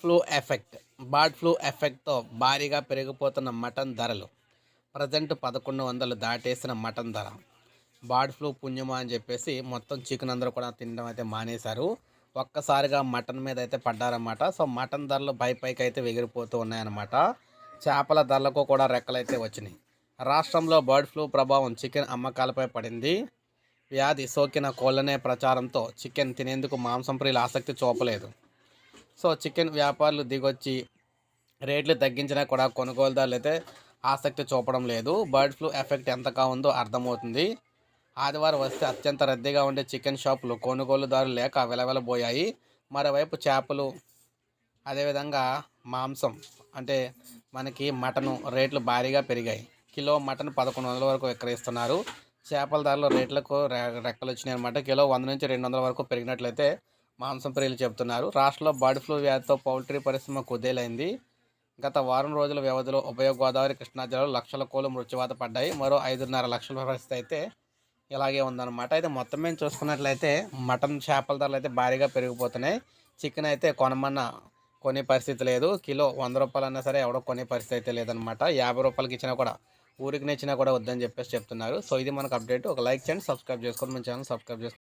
Flu effect bird flu ఎఫెక్ట్తో భారీగా పెరిగిపోతున్న మటన్ ధరలు. ప్రజెంట్ పదకొండు వందలు దాటేసిన మటన్ ధర. బర్డ్ ఫ్లూ పుణ్యమా అని చెప్పేసి మొత్తం చికెన్ అందరూ కూడా తినడం అయితే మానేశారు. ఒక్కసారిగా మటన్ మీద అయితే పడ్డారన్నమాట. సో మటన్ ధరలు బైపైకి అయితే ఎగిరిపోతూ ఉన్నాయన్నమాట. చేపల ధరలకు కూడా రెక్కలైతే వచ్చినాయి. రాష్ట్రంలో బర్డ్ ఫ్లూ ప్రభావం చికెన్ అమ్మకాలపై పడింది. వ్యాధి సోకిన కోళ్ళనే ప్రచారంతో చికెన్ తినేందుకు మాంసం ప్రియులు ఆసక్తి చూపలేదు. సో చికెన్ వ్యాపారులు దిగొచ్చి రేట్లు తగ్గించినా కూడా కొనుగోలుదారులు అయితే ఆసక్తి చూపడం లేదు. బర్డ్ ఫ్లూ ఎఫెక్ట్ ఎంతగా ఉందో అర్థమవుతుంది. ఆదివారం వస్తే అత్యంత రద్దీగా ఉండే చికెన్ షాపులు కొనుగోలుదారులు లేక విలవెలబోయాయి మరోవైపు చేపలు అదేవిధంగా మాంసం అంటే మనకి మటను రేట్లు భారీగా పెరిగాయి. కిలో మటన్ పదకొండు వందల వరకు విక్రయిస్తున్నారు. చేపల ధరలు రేట్లకు రె- రెక్కలు వచ్చినాయి అనమాట కిలో వంద నుంచి రెండు వందల వరకు పెరిగినట్లయితే మాంసం ప్రియులు చెబుతున్నారు. రాష్ట్రంలో బర్డ్ ఫ్లూ వ్యాధితో పౌల్ట్రీ పరిశ్రమ కుదేలైంది. గత వారం రోజుల వ్యవధిలో ఉభయ గోదావరి కృష్ణా జిల్లాలో లక్షల కోళ్ళు మృత్యువాత పడ్డాయి. మరో ఐదున్నర లక్షల పరిస్థితి అయితే ఇలాగే ఉందన్నమాట. అయితే మొత్తం మేము చూసుకున్నట్లయితే మటన్ చేపల ధరలు అయితే భారీగా పెరిగిపోతున్నాయి. చికెన్ అయితే కొనమన్న కొనే పరిస్థితి లేదు. కిలో వంద రూపాయలు అన్నా సరే ఎవడో కొనే పరిస్థితి అయితే లేదనమాట యాభై రూపాయలకి ఇచ్చినా కూడా ఊరికి నచ్చినా కూడా వద్దని చెప్పేసి చెప్తున్నారు. సో ఇది మనకు అప్డేట్. ఒక లైక్ చేయండి సబ్స్క్రైబ్ చేసుకోండి. మన ఛానల్ సబ్స్క్రైబ్ చేసుకోండి.